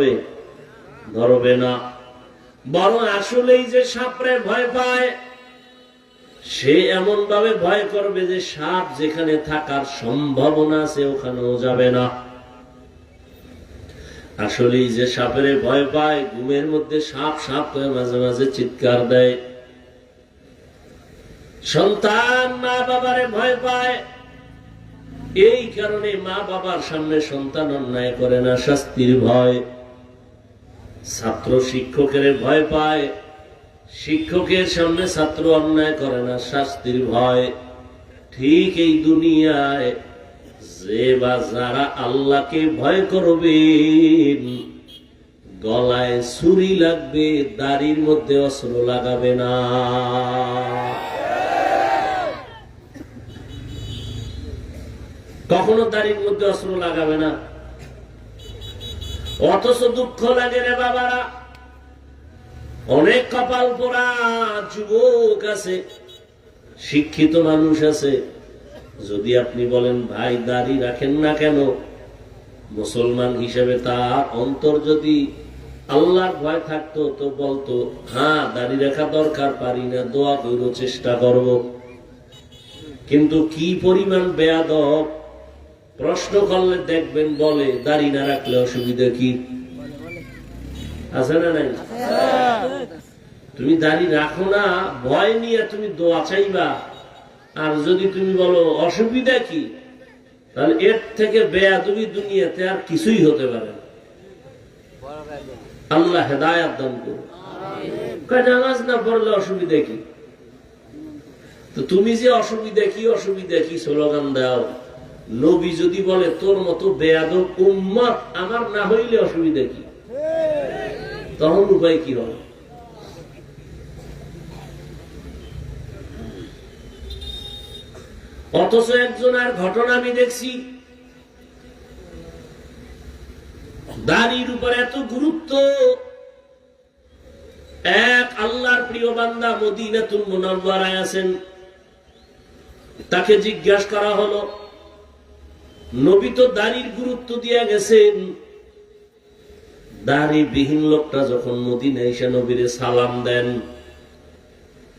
ধরবে? ধরবে না। বরং আসলেই যে সাপরে ভয় পায়, সে এমন ভাবে ভয় করবে যে সাপ যেখানে থাকার সম্ভাবনা আছে ওখানেও যাবে না। আসলেই যে সাপের ভয় পায়, ঘুমের মধ্যে সাপ সাপ করে মাঝে মাঝে চিৎকার দেয়। সন্তান মা বাবারে ভয় পায়। এই কারণে মা বাবার সামনে সন্তান অন্যায় করে না, শাস্তির ভয়। ছাত্র শিক্ষকের ভয় পায়। শিক্ষকের সামনে ছাত্র অন্যায় করে না, শাস্তির ভয়। ঠিক এই দুনিয়ায় যে বা যারা আল্লাহকে ভয় করবেন, গলায় ছুরি লাগবে, দাড়ির মধ্যে অস্ত্র লাগাবে না। কখনো দাড়ির মধ্যে অস্ত্র লাগাবে না। অথচ দুঃখ লাগে রে বাবারা। অনেক কপাল পোড়া যুবক আছে, শিক্ষিত মানুষ আছে। যদি আপনি বলেন, ভাই, দাড়ি রাখেন না কেন? মুসলমান হিসেবে তার অন্তর যদি আল্লাহর ভয় থাকতো, তো বলতো হ্যাঁ দাড়ি রাখা দরকার, পারি না, দোয়া করো চেষ্টা করব। কিন্তু কি পরিমাণ বেয়াদব প্রশ্ন করলে দেখবেন বলে, দাড়ি না রাখলে অসুবিধা কি? আছে না নাই? তুমি দাড়ি রাখো না, ভয় নিয়ে তুমি দোয়া চাইবা। আর যদি তুমি বলো, অসুবিধা কি? তাহলে এর থেকে বেয়া তুমি দুনিয়াতে আর কিছুই হতে পারে আল্লাহ হেদায়াত দান করো নামাজ না পড়লে অসুবিধা কি? তো তুমি যে, অসুবিধা কি অসুবিধা কি? স্লোগান দাও। নবী যদি বলে, তোর মতো বেয়াদ উম্মত আমার না হইলে অসুবিধা কি? তখন উপায় কি হবে? অথচ একজনের ঘটনা আমি দেখছি, দাড়ির উপর এত গুরুত্ব, এক আল্লাহর প্রিয় বান্দা মদিনাতুল মুনাওয়ারায় আছেন, তাকে জিজ্ঞাসা করা হলো নবী তো দাড়ির গুরুত্ব দিয়ে গেছেন। দাড়ি বিহীন লোকটা যখন মদিনা এসে নবীরে সালাম দেন,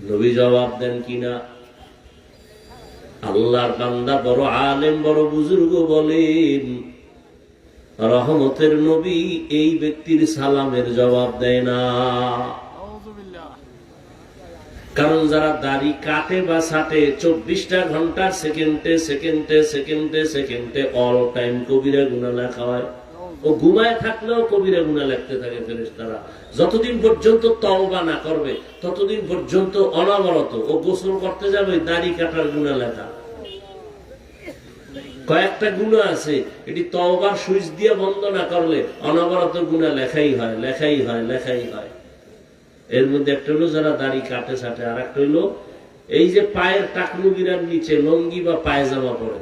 নবী জবাব দেন কিনা? আল্লাহর বান্দা বড় আলেম, বড় বুজুর্গ বলেন, রহমতের নবী এই ব্যক্তির সালামের জবাব দেয় না। কারণ যারা দাড়ি কাটে বা সাটে চব্বিশটা ঘণ্টার সেকেন্ডে সেকেন্ডে সেকেন্ডে সেকেন্ডে অল টাইম কবিরা গুণা লেখা হয় ও ঘুমায় থাকলেও কবিরা গুণা লিখতে থাকে ফেরেশতারা। যতদিন পর্যন্ত তওবা না করবে, ততদিন পর্যন্ত অনবরত ও গোসল করতে যাবে, দাড়ি কাটার গুণা লেখা। কয়েকটা গুণা আছে, এটি তওবার সুইচ দিয়ে বন্ধ না করলে অনবরত গুণা লেখাই হয় লেখাই হয় লেখাই হয়। এর মধ্যে একটা হলো যারা দাড়ি কাটে সাটে আর একটা হলো এই যে পায়ের টাকলু গিরার নিচে লঙ্গি বা পায়জামা পরে।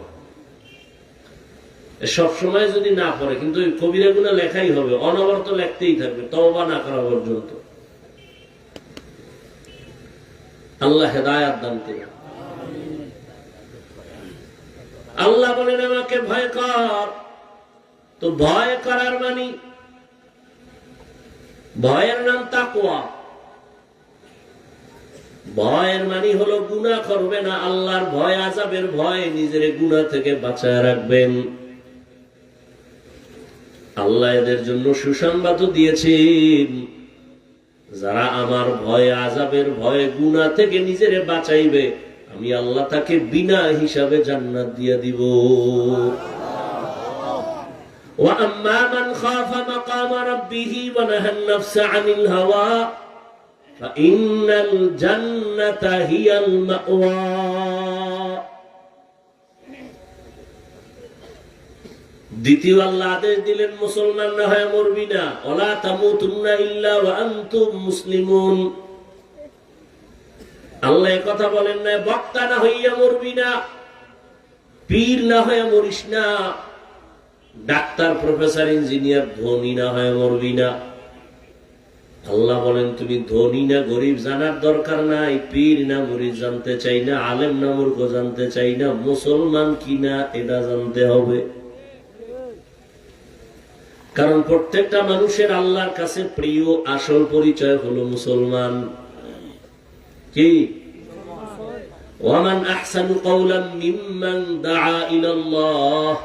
সব সময় যদি না পড়ে কিন্তু ওই কবিরা গুণা লেখাই হবে, অনবরত লেখতেই থাকবে, তওবা না করা পর্যন্ত। আল্লাহ হেদায়াত দান করুন। আল্লাহ বলেন, আমাকে ভয় কর। তো ভয় করার মানি? ভয়ের নাম তাকুয়া ভয়ের মানি হলো গুণা করবে না আল্লাহর ভয় আজাবের ভয় নিজের গুণা থেকে বাঁচায় রাখবেন আল্লাহ এদের জন্য সুসংবাদও দিয়েছেন যারা আমার ভয় আজাবের ভয়ে গুণা থেকে নিজের বাঁচাইবে আমি আল্লাহ তাকে বিনা হিসাবে জান্নাত দিয়ে দিব وأما من خاف مقام ربه ونهى النفس عن الهوى দ্বিতীয় আল্লাহ আদেশ দিলেন, মুসলমান না হয় মরবি না। ওলা আল্লাহ কথা বলেন না, বক্তা না হইয়া মরবি না, পীর না হয়ে মরিস না, ডাক্তার, প্রফেসর, ইঞ্জিনিয়ার, ধনী না হয়ে মরবি না। আল্লাহ বলেন, তুমি ধনী না গরিব জানার দরকার নাই, পীর না গরিব জানতে চাই না, আলেম না মূর্খ জানতে চাই না, মুসলমান কিনা এটা জানতে হবে। কারণ প্রত্যেকটা মানুষের আল্লাহর কাছে প্রিয়, আসল পরিচয় হলো মুসলমান। কি? ওয়ামান আহসানু কওলাম মিম্মান দাআ ইলাল্লাহ,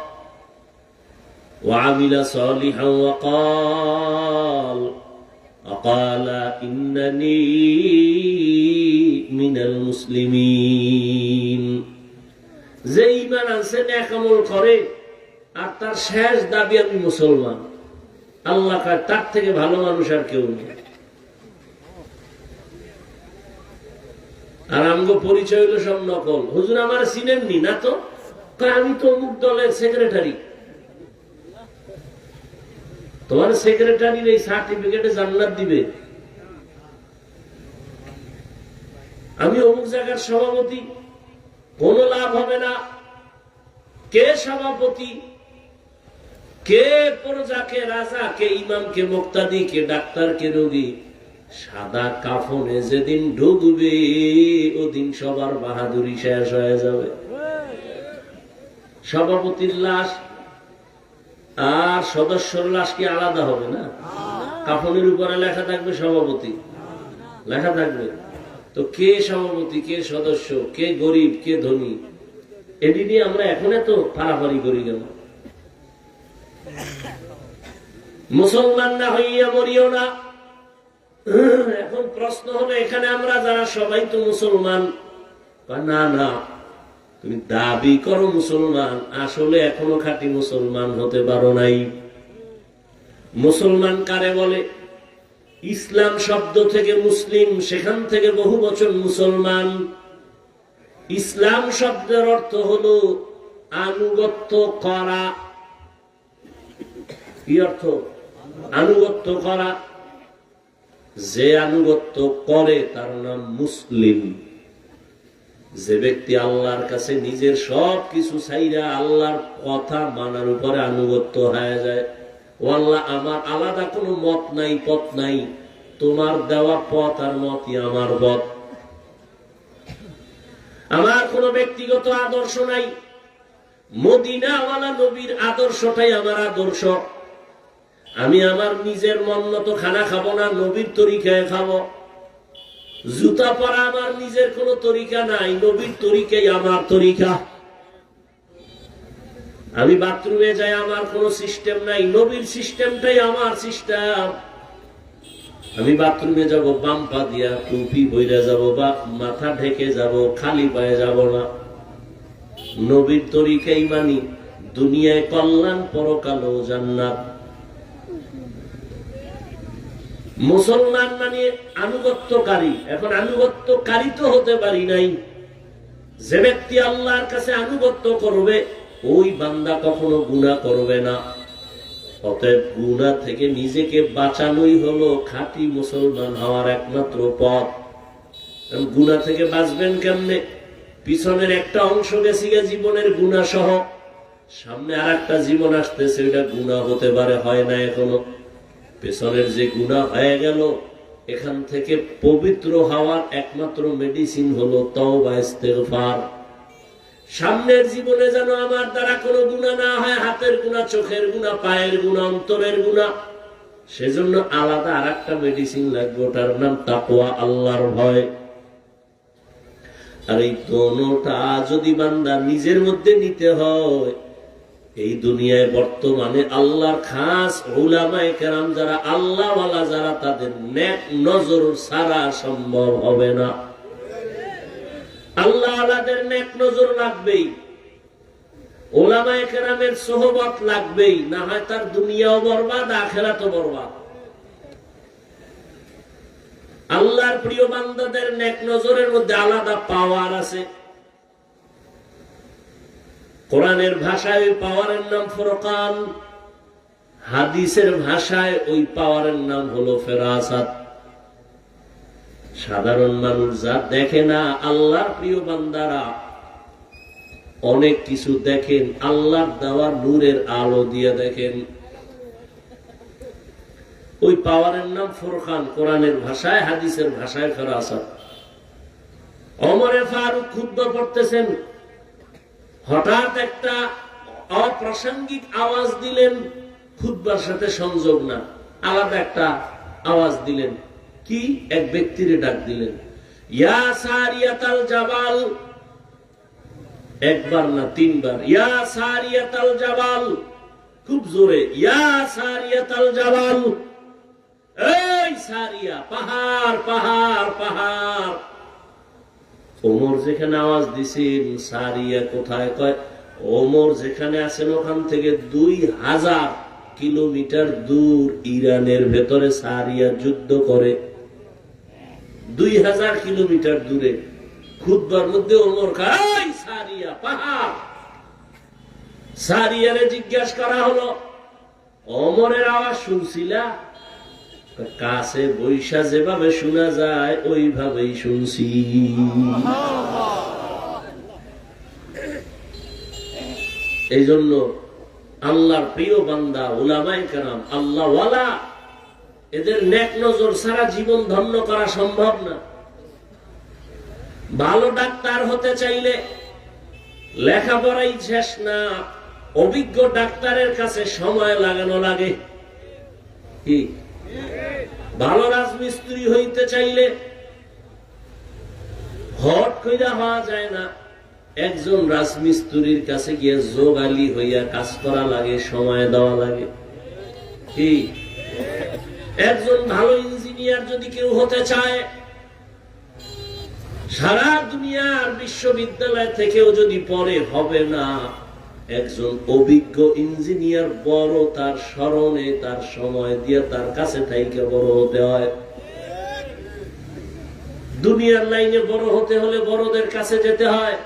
ওয়া আমিলা সালিহান ওয়া وقال إنني من المسلمين যে ইমান আনছে ন্যাক আমল করে আর তার শেষ দাবি আমি মুসলমান আল্লাহ কয়, তার থেকে ভালো মানুষ আর কেউ নেই আর আমগো পরিচয় হলো সব নকল হুজুর আমার চিনেননি না তো কয়, আমি তো অমুক দলের সেক্রেটারি তোমার সেক্রেটারির এই সার্টিফিকেটে জান্নাত দিবে। আমি অমুক জায়গার সভাপতি, কোন লাভ হবে না। কে সভাপতি? কে প্রজা কে রাজা, কে ইমাম, কে মুক্তাদি, কে ডাক্তার, কে রোগী? সাদা কাফনে যেদিন ঢুকবে ওদিন সবার বাহাদুরি শেষ হয়ে যাবে। সভাপতির লাশ আর সদস্যর লাশ কি আলাদা হবে না? কাফনের উপরে লেখা থাকবে সভাপতি। লেখা থাকবে। তো কে সভাপতি, কে সদস্য, কে গরিব, কে ধনী? এটি নিয়ে আমরা এখন এত পারাপারি করি কেন? মুসলমান না হইয়া মরিও না। এখন প্রশ্ন হলো, এখানে আমরা যারা সবাই তো মুসলমান? না না। তুমি দাবি করো মুসলমান, আসলে এখনও খাঁটি মুসলমান হতে পারো নাই। মুসলমান কারে বলে? ইসলাম শব্দ থেকে মুসলিম, সেখান থেকে বহু বচন মুসলমান। ইসলাম শব্দের অর্থ হলো আনুগত্য করা। কি অর্থ? আনুগত্য করা। যে আনুগত্য করে তার নাম মুসলিম। যে ব্যক্তি আল্লাহর কাছে নিজের সব কিছু চাইরা আল্লাহর কথা মানার উপরে আনুগত্য হয়ে যায়, ও আল্লাহ, আমার আলাদা কোনো মত নাই, পথ নাই, তোমার দেওয়া পথ আর মতই আমার পথ। আমার কোনো ব্যক্তিগত আদর্শ নাই, মদিনাওয়ালা নবীর আদর্শটাই আমার আদর্শ। আমি আমার নিজের মন মতো খানা খাব না, নবীর তরিকায় খাব। জুতা পরা আমার নিজের কোন তরিকা নাই, নবীর তরিকাই আমার তরিকা। আমি বাথরুমে যাই, আমার কোন সিস্টেম নাই, নবীর সিস্টেমটাই আমার সিস্টেম। আমি বাথরুমে যাব, বাম পা দিয়া টুপি বইরা যাব, বা মাথা ঢেকে যাব, খালি পায়ে যাব না। নবীর তরিকাই মানি, দুনিয়ায় কল্যাণ পরকালো জান্নাত। মুসলমান মানে আনুগত্যকারী। এখন আনুগত্যকারী তো হতে পারি নাই। যে ব্যক্তি আল্লাহর কাছে আনুগত্য করবে, ওই বান্দা কখনো গুণা করবে না। অতএব গুণা থেকে নিজেকে বাঁচানোই হলো খাঁটি মুসলমান হওয়ার একমাত্র পথ। গুণা থেকে বাঁচবেন কেমনে? পিছনের একটা অংশ গেছি গে জীবনের গুণা সহ। সামনে আর একটা জীবন আসতেছে, ওইটা গুণা হতে পারে, হয় না এখনও। পেছনের যে গুণা হয়ে গেল, এখান থেকে পবিত্র হওয়ার একমাত্র মেডিসিন হলো তওবা, ইস্তেগফার। সামনের জীবনে যেন আমার দ্বারা কোনো গুণা না হয়, হাতের গুণা চোখের গুণা পায়ের গুণা অন্তরের গুণা সেজন্য আলাদা আর একটা মেডিসিন লাগবে, ওটার নাম তাকোয়া আল্লাহর ভয়। আর এই দোনোটা যদি বান্দা নিজের মধ্যে নিতে হয় এই দুনিয়ায় বর্তমানে আল্লাহর খাস ওলামায় কেরাম যারা আল্লাহওয়ালা যারা, তাদের নেক নজর সারা সম্ভব হবে না। আল্লাহ আলাদের নেক নজর লাগবেই। ওলামায় কেরামের সোহবত লাগবেই, না হয় তার দুনিয়াও বরবাদ আখেরা তো বরবাদ। আল্লাহর প্রিয় বান্দাদের নেক নজরের মধ্যে আলাদা পাওয়ার আছে। কোরআনের ভাষায় ওই পাওয়ারের নাম ফরকান, হাদিসের ভাষায় ওই পাওয়ারের নাম হলো ফেরাসাত। সাধারণ মানুষ যা দেখে না, আল্লাহর প্রিয় বান্দারা অনেক কিছু দেখেন, আল্লাহর দেওয়া নূরের আলো দিয়ে দেখেন। ওই পাওয়ারের নাম ফোরখান কোরআনের ভাষায়, হাদিসের ভাষায় ফেরাসাত। অমরে ফারুক ক্ষুদ্র পড়তেছেন হঠাৎ একটা অপ্রাসঙ্গিক আওয়াজ দিলেন খুদ্বার সাথে সংযোগ না, আলাদা একটা আওয়াজ দিলেন। কি? এক ব্যক্তিরে ডাক দিলেন জাবাল। একবার না তিনবার, ইয়া সারিয়াতাল জাবাল। খুব জোরে, ইয়া সারিয়াতাল জাবাল। এই সারিয়া, পাহাড় পাহাড় পাহাড়। ওমর যেখানে আওয়াজ দিছেন, সারিয়া কোথায়? কয়, ওমর যেখানে আছেন, ওখান থেকে দুই হাজার কিলোমিটার দূর ইরানের ভেতরে সারিয়া যুদ্ধ করে। দুই হাজার কিলোমিটার দূরে। খুদবার মধ্যে ওমর খাই, সারিয়া পাহাড়। সারিয়ারে জিজ্ঞাস করা হলো অমরের আওয়াজ শুনছিলা? কাছে বৈশা যেভাবে শোনা যায়, ওইভাবেই শুনছি। এই জন্য আল্লাহর প্রিয় বান্দা ওলামাই কারাম আল্লাহ এদের নেক নজর সারা জীবন ধন্য করা সম্ভব না। ভালো ডাক্তার হতে চাইলে লেখাপড়াই শেষ না, অভিজ্ঞ ডাক্তারের কাছে সময় লাগানো লাগে। কি? ভালো রাজমিস্ত্রি হইতে চাইলে হট কইরা হওয়া যায় না। একজন রাজমিস্ত্রির কাছে গিয়ে যোগালি হইয়া কাজ করা লাগে, সময় দেওয়া লাগে। কি? একজন ভালো ইঞ্জিনিয়ার যদি কেউ হতে চায়, সারা দুনিয়ার বিশ্ববিদ্যালয় থেকেও যদি পরে হবে না। একজন অভিজ্ঞ ইঞ্জিনিয়ার বড় তার স্মরণে, তার সময় দিয়ে তার কাছে থাইকে বড় হতে হয়। দুনিয়ার লাইনে বড় হতে হলে বড়দের কাছে যেতে হয়।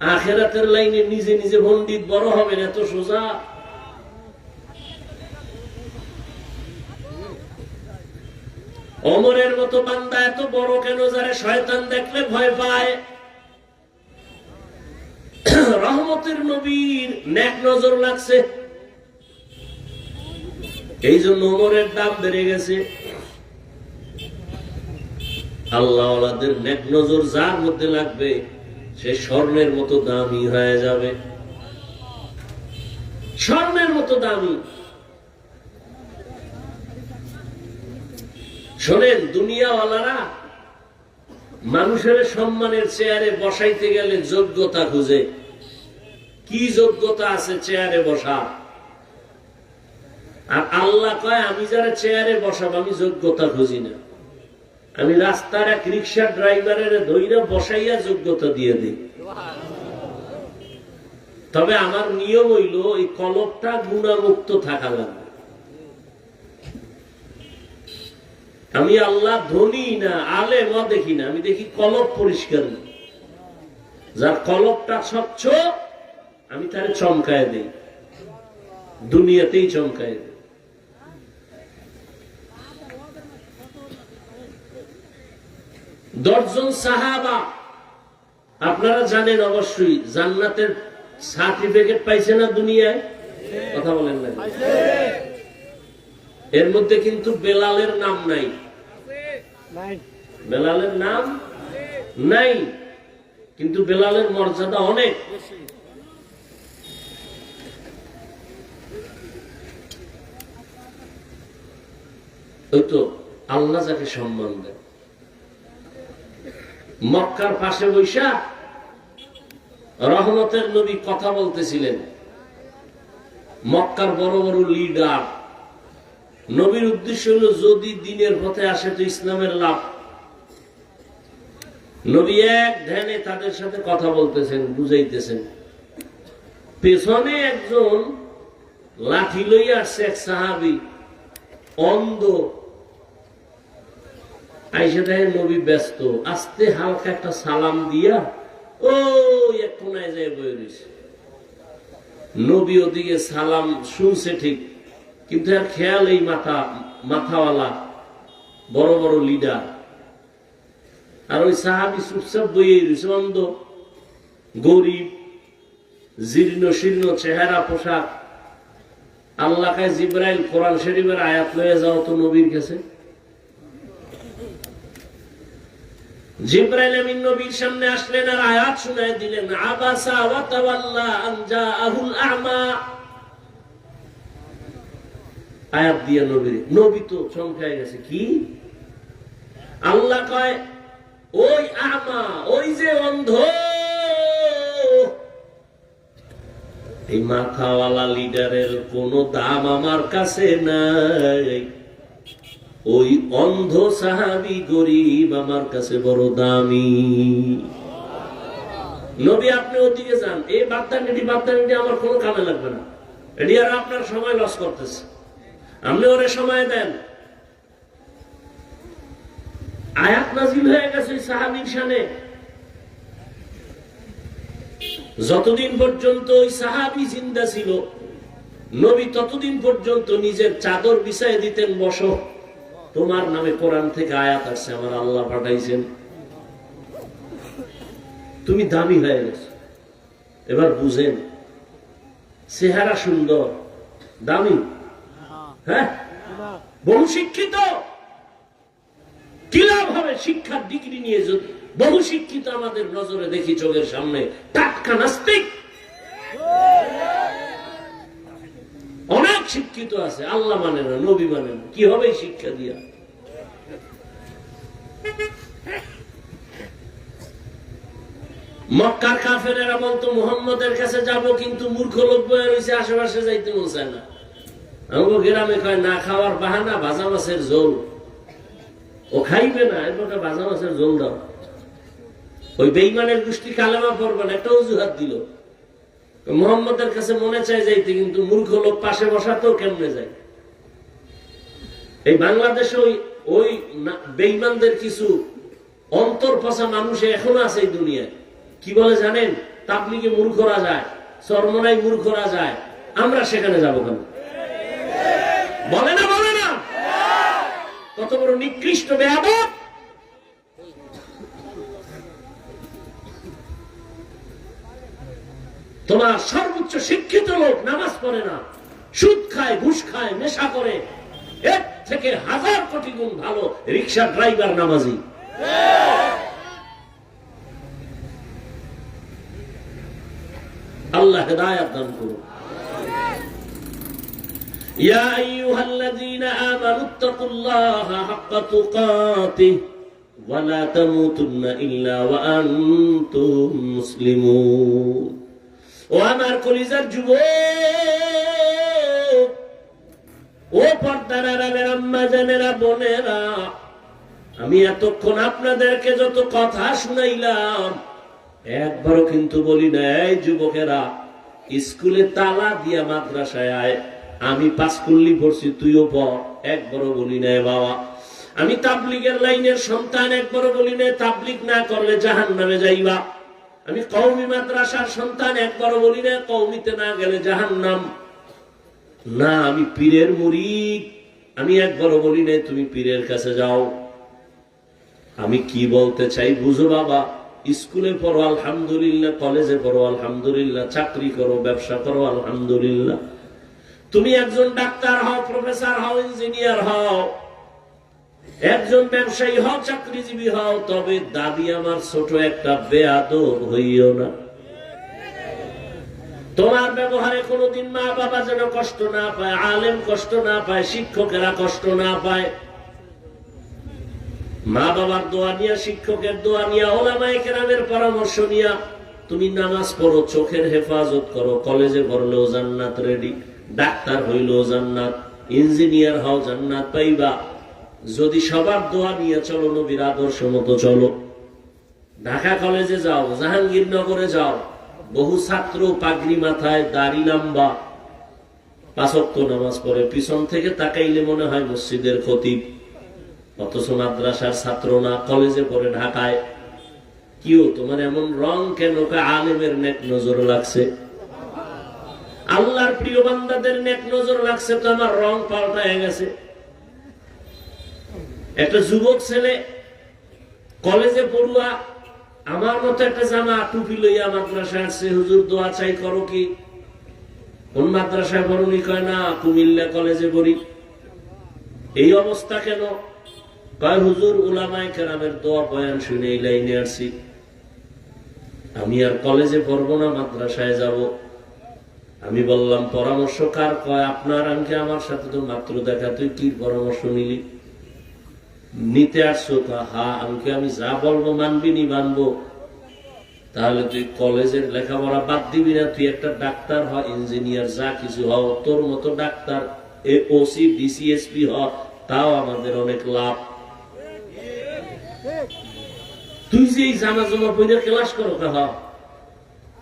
আখেরাতের লাইনে নিজে নিজে পণ্ডিত বড় হবেন, এত সোজা। অমরের মতো বান্দা এত বড় কেন, যারা শয়তান দেখলে ভয় পায়? রহমতের নবীর নজর লাগছে। এই জন্য দাম বেড়ে গেছে। নজর যার মধ্যে লাগবে, সে স্বর্ণের মতো দামি হয়ে যাবে। স্বর্ণের মতো দামি। শোনেন, দুনিয়াওয়ালারা মানুষের সম্মানের চেয়ারে বসাইতে গেলে যোগ্যতা খুঁজে। কি যোগ্যতা আছে চেয়ারে বসা আর আল্লাহ কয়, আমি যারা চেয়ারে বসাবো, আমি যোগ্যতা খুঁজি না। আমি রাস্তার এক রিক্সা ড্রাইভারের ধৈর্য বসাইয়া যোগ্যতা দিয়ে দিই। তবে আমার নিয়ম হইল এই কলপটা গুণামুক্ত থাকা লাগবে। আমি আল্লাহ ধনী না আলে দেখি না। আমি দেখি কলপ পরিষ্কার। যার কলপটা স্বচ্ছ আমি তারে চমকায় দিই। দুনিয়াতেই চমকায় দিই। দশজন সাহাবা, আপনারা জানেন অবশ্যই জান্নাতের সার্টিফিকেট পাইছে না দুনিয়ায়? কথা বলেন না। এর মধ্যে কিন্তু বেলালের নাম নাই। বেলালের নাম নাই। কিন্তু বেলালের মর্যাদা অনেক। ওই তো আল্লাহ যাকে সম্মান দেয়। মক্কার পাশে বৈশা রহমতের নবী কথা বলতেছিলেন। মক্কার বড় বড় লিডার নবীর উদ্দেশ্য হলো, যদি দিনের পথে আসে তো ইসলামের লাভ। নবী এক ধ্যানে তাদের সাথে কথা বলতেছেন, বুঝাইতেছেন। পেছনে একজন লাঠি লইয়া আসছে এক সাহাবি। অন্ধ। আইসে দেখে নবী ব্যস্ত। আস্তে হালকা একটা সালাম দিয়া ও এক কোনায় যায় বয়ে রয়েছে নবী ওদিকে সালাম শুনছে ঠিক, কিন্তু আর খেয়াল এই মাথা, মাথাওয়ালা বড় বড় লিডার আর ওই সাহাবি চুপচাপ বইয়ে রয়েছে অন্ধ, গরিব জীর্ণ শীর্ণ চেহারা, পোশাক। আল্লাহ কায় জিব্রাইল কোরআন শরীফের আয়াত লয়ে যাও তো নবীর কাছে। জিব্রাইল আমিন নবীর সামনে আসলেন আর আয়াত শুনায় দিলেন, আবাসা ওয়া তাওয়াল্লা আন জাআহুল আ'মা। আয়াত দিয়ে নবী নবী তো চমকায় গেছে, কি? আল্লাহ কয়, ওই আমা, ওই যে অন্ধ। এই মাথাওয়ালা লিডারের কোনো দাম আমার কাছে নাই। ওই অন্ধ সাহাবি গরিব আমার কাছে বড় দামি। নবী, আপনি ওদিকে যান। এই বার্তানিটি বার্তানিটি আমার কোনো কামে লাগবে না। এটি আর আপনার সময় লস করতেছে। আপনি ওরে সময় দেন। আয়াত নাজিল হয়ে গেছে সাহাবির সানে যতদিন পর্যন্ত ওই সাহাবি জিন্দা ছিল, নবী ততদিন পর্যন্ত নিজের চাদর বিছায় দিতেন, বস। তোমার নামে কোরআন থেকে আয়াত আসছে, আমার আল্লাহ পাঠাইছেন। তুমি দামি হয়ে গেছো। এবার বুঝেন, চেহারা সুন্দর, দামি? হ্যাঁ? বহু শিক্ষিত কি লাভ হবে শিক্ষার ডিগ্রি নিয়ে যদি বহু শিক্ষিত আমাদের নজরে দেখি চোখের সামনে। টাটকা নাস্তিক। অনেক শিক্ষিত আছে, আল্লাহ মানে না, নবী মানে না। কি হবে শিক্ষা দিয়া? মক্কার কাফেরেরা বলতো, মুহাম্মদের কাছে যাব কিন্তু মূর্খ লোক বয়ে রয়েছে আশেপাশে যাইতে চায় না। আমাকে গ্রামে কয়, না খাওয়ার বাহানা, ভাজা মাছের ঝোল। ও খাইবে না এরপর ভাজা মাছের ঝোল দাও। ওই বেইমানের গোষ্ঠী কালেমা পড়বে না, একটা অজুহাত দিল। মোহাম্মদের কাছে মনে চায় যাইতে, কিন্তু মূর্খ লোক পাশে বসাতেও কেমনে যায়? এই বাংলাদেশে ওই ওই বেইমানদের কিছু অন্তর পচা মানুষ এখনও আছে এই দুনিয়ায়। কি বলে জানেন? তাবলিগে মূর্খরা যায় চরমনাই মূর্খরা যায়। আমরা সেখানে যাব কেন? বলে না বলে না? কত বড় নিকৃষ্ট বেয়াদব! তোমার সর্বোচ্চ শিক্ষিত লোক নামাজ পড়ে না সুদ খায় ঘুষ খায় নেশা করে এর থেকে হাজার কোটি গুণ ভালো রিক্সা ড্রাইভার নামাজি আল্লাহ হেদায়াত দান করুন يا أيها الذين آمنوا اتقوا الله حق تقاته ولا تموتن إلا وأنتم مسلمون ও আমার কলিজার যুব ও পর্দারারা আম্মা জানেরা, বোনেরা, আমি এতক্ষণ আপনাদেরকে যত কথা শুনাইলাম, একবারও কিন্তু বলি না, এই যুবকেরা, স্কুলে তালা দিয়া মাদ্রাসায় আয়, আমি পাঁচকুল্লি পড়ছি, তুইও পড় একবারও বলি না বাবা। আমি তাবলিগের লাইনের সন্তান, একবারও বলি না, তাবলিগ না করলে জাহান নামে যাইবা। আমি কৌমি মাদ্রাসার সন্তান, একবারও বলি না কৌমিতে না গেলে জাহান নাম না, আমি পীরের মুরিদ। আমি একবারও বলি না তুমি পীরের কাছে যাও। আমি কি বলতে চাই বুঝো বাবা? স্কুলে পড়ো, আলহামদুলিল্লাহ। কলেজে পড়ো, আলহামদুলিল্লাহ। চাকরি করো, ব্যবসা করো, আলহামদুলিল্লাহ। তুমি একজন ডাক্তার হও, প্রফেসর হও, ইঞ্জিনিয়ার হও। একজন ব্যবসায়ী হও, চাকরিজীবী হও, তবে দাবি আমার ছোট একটা বেয়াদব হইও না। তোমার ব্যবহারে কোনোদিন মা বাবা যেন কষ্ট না পায়, আলেম কষ্ট না পায়, শিক্ষকেরা কষ্ট না পায়। মা বাবার দোয়া নিয়া, শিক্ষকের দোয়া নিয়া, ওলামায় কেরামের পরামর্শ নিয়া, তুমি নামাজ পড়ো, চোখের হেফাজত করো, কলেজে পড়লেও জান্নাত রেডি, ডাক্তার হইলেও জান্নাত, ইঞ্জিনিয়ার হও, জান্নাত পাইবা। যদি সবার দোয়া নিয়ে চলো, নবীর আদর্শ মতো চলো। ঢাকা কলেজে যাও, জাহাঙ্গীরনগরে যাও। বহু ছাত্র পাগড়ি মাথায় দাড়ি লম্বা পাঁচক্ত নামাজ পড়ে পিছন থেকে তাকাইলে মনে হয় মসজিদের খতিব। অথচ মাদ্রাসার ছাত্র না, কলেজে পড়ে ঢাকায়। কিও, তোমার এমন রং কেন? আলেমের নেক নজর লাগছে। আল্লাহর প্রিয় বান্দাদের নেক নজর লাগছে, তো আমার রং পাল্টায় গেছে। একটা যুবক ছেলে কলেজে পড়ুয়া, আমার মতো একটা জামা টুপি লইয়া মাদ্রাসায় আসছে, হুজুর, দোয়া চাই করো কি? কোন মাদ্রাসায় পড়ুনি কয়, না, কুমিল্লা কলেজে পড়ি। এই অবস্থা কেন? কয়, হুজুর, উলামায় কেরামের দোয়া বয়ান শুনে এই লাইনে আসছি। আমি আর কলেজে পড়ব না, মাদ্রাসায় যাব। আমি বললাম, পরামর্শ কার? কয়, আপনার আঙ্কে আমার সাথে তো মাত্র দেখা, তুই কি পরামর্শ নিলি? নিতে আসছো তা, হা আঙ্কে আমি যা বলব মানবি নি, মানবো? তাহলে তুই কলেজের লেখাপড়া বাদ দিবি না, তুই একটা ডাক্তার হ, ইঞ্জিনিয়ার, যা কিছু হও তোর মতো ডাক্তার, এ ওসি ডিসিএসপি হ, তাও আমাদের অনেক লাভ। তুই যে এই জামা বইরে ক্লাস করো হ।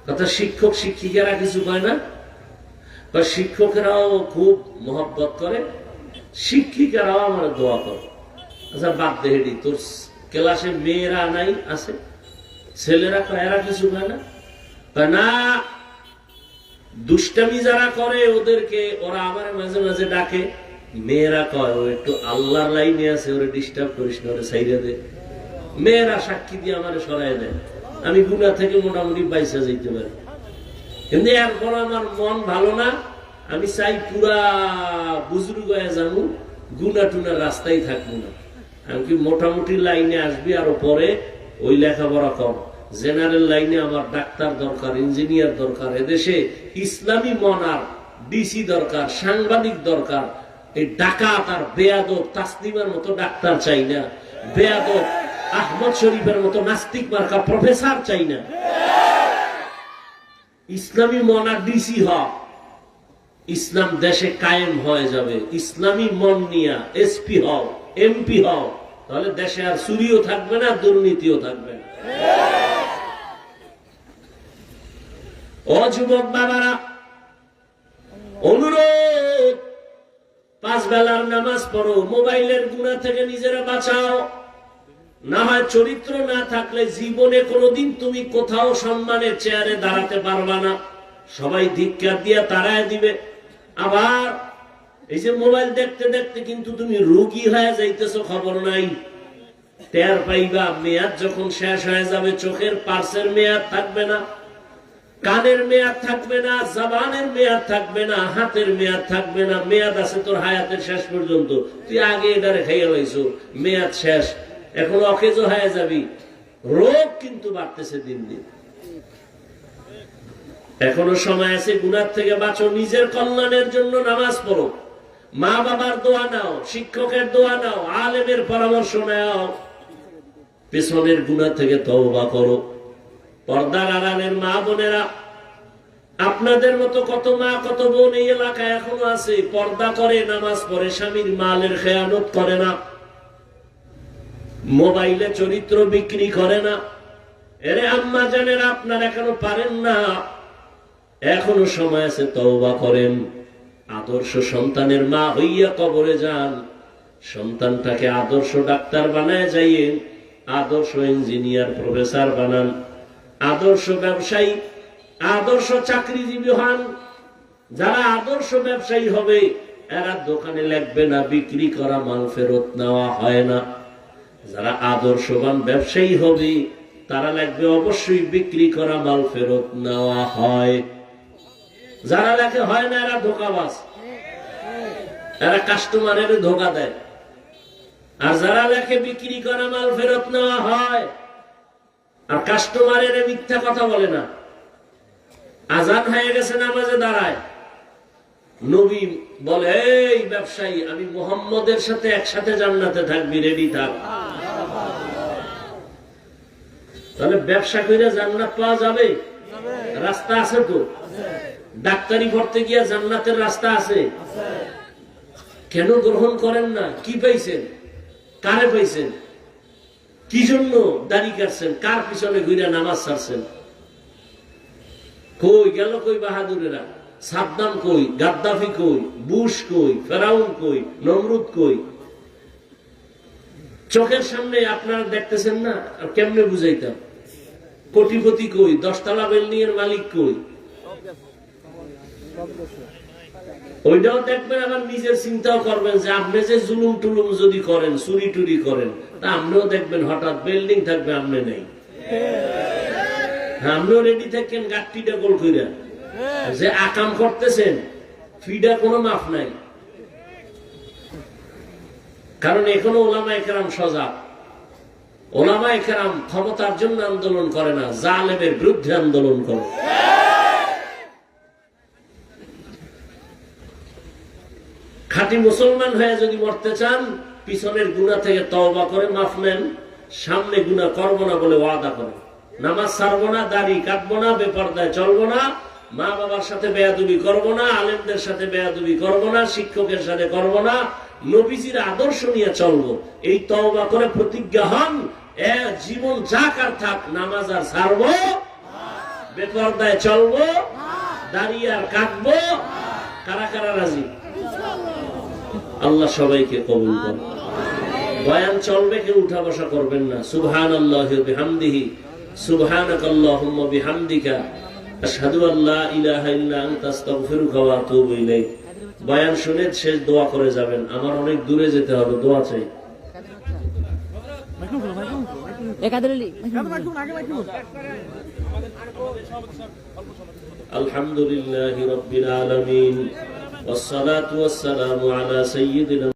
কথা শিক্ষক, শিক্ষিকারা কিছু কয় না? বা শিক্ষকেরাও খুব মহব্বত করে, শিক্ষিকারাও আমার দোয়া করে। আচ্ছা বাদ দে হেডি তোর ক্লাসে মেয়েরা নাই, আছে? ছেলেরা এরা কিছু না? না, দুষ্টামি যারা করে, ওদেরকে ওরা আমার মাঝে মাঝে ডাকে। মেয়েরা কয়, ও একটু আল্লাহর লাইনে আছে, ওরে ডিস্টার্ব করিস না, ওরে সাইডে দে। মেয়েরা সাক্ষী দিয়ে আমার সরাই দেয়। আমি গুণা থেকে মোটামুটি বাইসা যেতে পারি। কিন্তু এরপর আমার মন ভালো না, আমি চাই পুরা বুজরুগ যাব, গুনা টুনা রাস্তায় থাকব না। আমি কি মোটামুটি লাইনে আসবি আরও পরে ওই লেখাপড়া কর। জেনারেল লাইনে আমার ডাক্তার দরকার ইঞ্জিনিয়ার দরকার, এদেশে ইসলামী মনার ডিসি দরকার, সাংবাদিক দরকার। এই ডাকাত আর বেয়াদব, তাসলিমার মতো ডাক্তার চাই না। বেয়াদব, আহমদ শরীফের মতো নাস্তিক মার্কা প্রফেসর চাই না। ইসলামী মনার ডিসি হ। ইসলাম দেশে কায়েম হয়ে যাবে। ইসলামী মন নিয়া এসপি হও। এমপি হও, তাহলে দেশে আর চুরিও থাকবে না, দুর্নীতিও থাকবে না। ও যুবক বাবারা, অনুরোধ, পাঁচ বেলার নামাজ পড়ো, মোবাইলের গুণা থেকে নিজেরা বাঁচাও। না হয় চরিত্র না থাকলে জীবনে কোনোদিন তুমি কোথাও সম্মানের চেয়ারে দাঁড়াতে পারবা না। সবাই ধিক্কার দিয়া তারায় দিবে। আবার এই যে মোবাইল দেখতে দেখতে কিন্তু তুমি রোগী হয়ে যাইতেছো, খবর নাই। টের পাইবা, মেয়াদ যখন শেষ হয়ে যাবে, চোখের পার্সের মেয়াদ থাকবে না, কানের মেয়াদ থাকবে না, জবানের মেয়াদ থাকবে না, হাতের মেয়াদ থাকবে না, মেয়াদ আছে তোর হায়াতের শেষ পর্যন্ত। তুই আগে এটারে খাইয়া লাইছো, মেয়াদ শেষ। এখন অকেজ হয়ে যাবি। রোগ কিন্তু বাড়তেছে দিন দিন। এখনও সময় আছে, গুনার থেকে বাঁচো, নিজের কল্যাণের জন্য নামাজ পড়ো। মা বাবার দোয়া নাও, শিক্ষকের দোয়া নাও, আলেমের পরামর্শ নাও। পেছনের গুণা থেকে তওবা করো। পর্দার আড়ালের মা বোনেরা, আপনাদের মতো কত মা, কত বোন এই এলাকায় এখনও আছে, পর্দা করে, নামাজ পড়ে, স্বামীর মালের খেয়ানত করে না। মোবাইলে চরিত্র বিক্রি করে না। এরে আম্মা জানেন আপনার এখনও পারেন না। এখনও সময় আছে তওবা করেন। আদর্শ সন্তানের মা হইয়া কবরে যান। সন্তানটাকে আদর্শ ডাক্তার বানায় যাইয়ে আদর্শ ইঞ্জিনিয়ার প্রফেসর বানান। আদর্শ ব্যবসায়ী, আদর্শ চাকরিজীবী হন। যারা আদর্শ ব্যবসায়ী হবে, এরা দোকানে লাগবে না, বিক্রি করা মাল ফেরত নেওয়া হয় না। যারা আদর্শবান ব্যবসায়ী হবে, তারা লাগবে অবশ্যই বিক্রি করা মাল ফেরত নেওয়া হয়। যারা লেখে হয় না, এরা ধোকাবাজ। এরা কাস্টমারের ধোকা দেয়। আর যারা লেখে বিক্রি করা মাল ফেরত নেওয়া হয়, আর কাস্টমারের মিথ্যা কথা বলে না। আজান হয়ে গেছে, নামাজে দাঁড়ায়। নবী বলে, এই ব্যবসায়ী, আমি মোহাম্মদের সাথে একসাথে জান্নাতে থাকবি রেডি থাক। তাহলে ব্যবসা করে জান্নাত পাওয়া যাবে? রাস্তা আছে তো? ডাক্তারি পড়তে গিয়া জান্নাতের রাস্তা আছে। কেন গ্রহণ করেন না? কি পাইছেন? কারে পাইছেন? কি জন্য দাড়ি কাটছেন? কার পিছনে ঘুরে নামাজ ছাড়ছেন? কই গেল কই বাহাদুরেরা? সাদ্দাম কই? গাদ্দাফি কই? বুশ কই? ফেরাউন কই? নমরুদ কই? চোখের সামনে আপনারা দেখতেছেন না? কেমনে বুঝাইতাম? কোটিপতি কই? দশতলা বিল্ডিং এর মালিক কই? ওইটাও দেখবেন আবার নিজের চিন্তাও করবেন যে আপনি যে জুলুম টুলুম যদি করেন চুরি টুরি করেন তা আপনিও দেখবেন হঠাৎ বিল্ডিং থাকবে আপনি নেই। হ্যাঁ, আপনিও রেডি থাকেন গাঠটিটা গোল কইরা। যে আকাম করতেছেন ফিডা কোনো মাফ নাই। কারণ এখনও ওলামা একরাম সজাগ। ওলামা একরাম ক্ষমতার জন্য আন্দোলন করে না জালেমের বিরুদ্ধে আন্দোলন করে। খাঁটি মুসলমান হয়ে যদি মরতে চান, পিছনের গুণা থেকে তওবা করে মাফ নেন, সামনে গুণা করব না বলে ওয়াদা করে। নামাজ ছাড়বো না, দাড়ি কাটবো না, বেপরদায় চলবো না, মা বাবার সাথে বেয়াদুবি করব না, আলেমদের সাথে বেয়াদুবি করব না, শিক্ষকের সাথে করব না, নবীজির আদর্শ নিয়ে চলবো। এই তওবা করে প্রতিজ্ঞা হন, এ জীবন যাক আর থাক, নামাজ আর ছাড়বো, বেপরদায় চলবো দাঁড়িয়ে আর কাটবো। কারা কারা রাজি? আল্লাহ সবাইকে কবুল করে বয়ান চলবে, কেউ উঠা বসা করবেন না। সুবহান আল্লাহ বয়ান শুনে দোয়া করে যাবেন। আমার অনেক দূরে যেতে হবে, দোয়া চাই। dulu. والصلاة والسلام على سيدنا